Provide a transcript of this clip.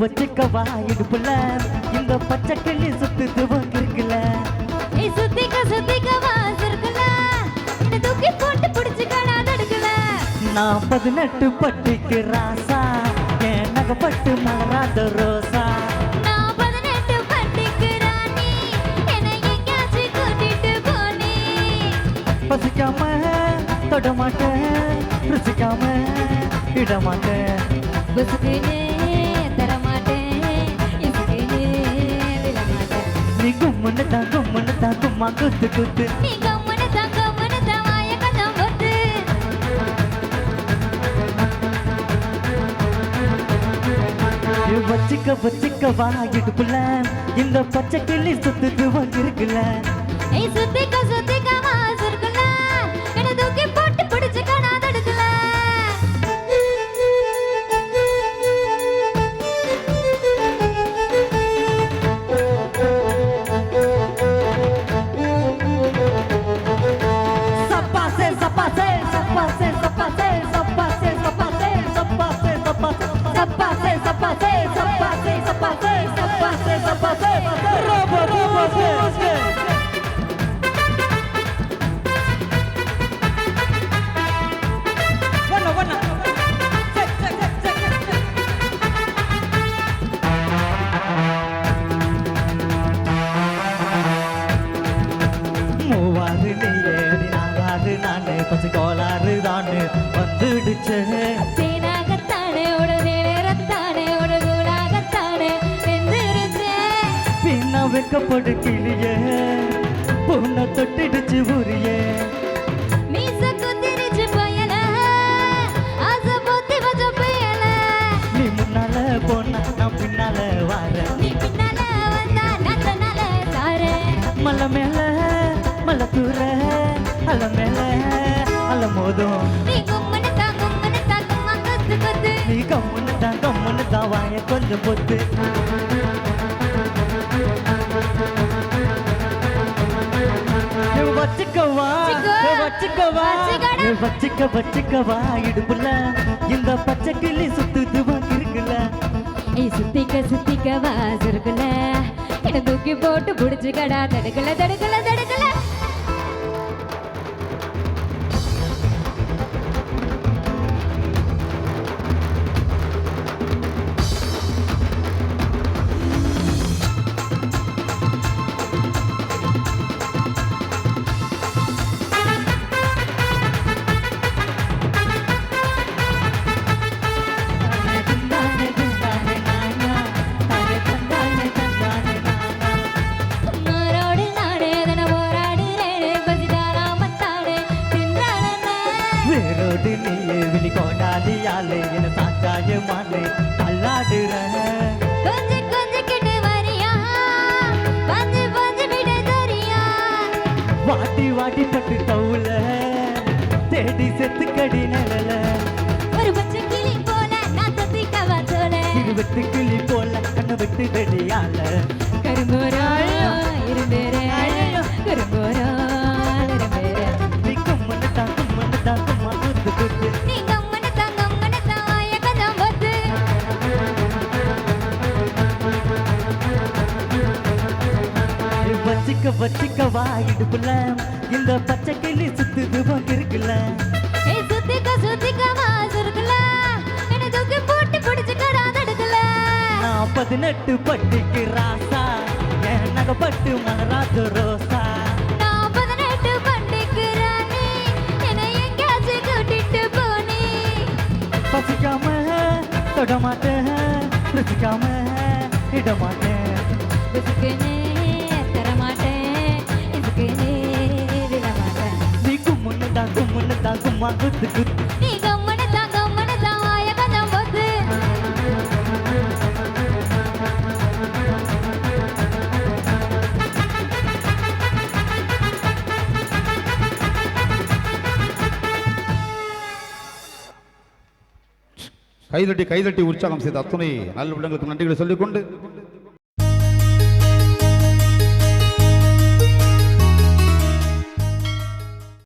வச்சுக்கவா இடுப்புல. இந்த பச்சை கிளி சுத்து துவங்க இருக்குல்ல சுத்திக்க சுத்திக்கவா இருக்குல்ல தூக்கி போட்டு பிடிச்சு காணாதடுக்கல நான் பதினெட்டு பட்டுக்கு ராசா. என் நகப்பட்டு மலராத ரோசா. பசிக்காம தொடமாட்டேன் ருசிக்காம இடமாட்டேன் பசுக்கு நீ கும்முன்னு தான் கும்முன்னு தான் கும்மா குத்து குத்து. நீ கம்முன்னு தான் கம்முன்னு தான் வாய கதம் நீ வச்சுக்க வச்சுக்க வா இடுப்புல. இந்த பச்சை கிளி சுத்துது இருக்குல்ல. ஏய் சுத்திக்க வந்துடுச்சு தேனாகத்தானே உடனே நேரத்தானே வெந்திருச்சேன் பின்ன வைக்கப்படு கிளியே பொண்ணை தொட்டிடுச்சு உரியே. போனா நான் பின்னால வாரேன் நீ பின்னால வந்தா நத்தனால சாரு. மலை மேல மலை தூர அல மேல அல மோதும். பார்த்தா வாய கொஞ்சம் பொத்து. வச்சுக்கவா வச்சுக்கவா. வச்சுக்க வச்சுக்கவா இடுப்புல. இந்த பச்சை கிளி சுத்துதுவா இருக்குல்ல. சுத்திக்க சுத்திக்கவா சுருக்குல. என்ன தூக்கி போட்டு புடிச்சுக்கடா. தடுக்கல தடுக்கல தடு மாலே அல்லாடுற. கொஞ்சி கொஞ்சி கிட்டு வரியா? விட தரியா? வாட்டி வாட்டி பட்டு தவுல தேடி செத்து கடி நிழல. வச்சுக்க வச்சுக்க வா இடுப்புல. இந்த பச்சை கிளி சுத்துது இருக்குல்ல சுத்திக்க சுத்திக்க வாசருக்குல என்ன தூக்கி போட்டு பிடிச்சுக்கடா தடுக்கல நான் பதினெட்டு பட்டிக்கு ராசா. என் நகைப்பட்டு மலராது ரோசா. நான் பதினெட்டு பண்டிக்கு ராணி. கைதட்டி கைதட்டி உற்சாகம் செய்த அத்துணை நல்ல விடங்களுக்கு நன்றிகளை சொல்லிக்கொண்டு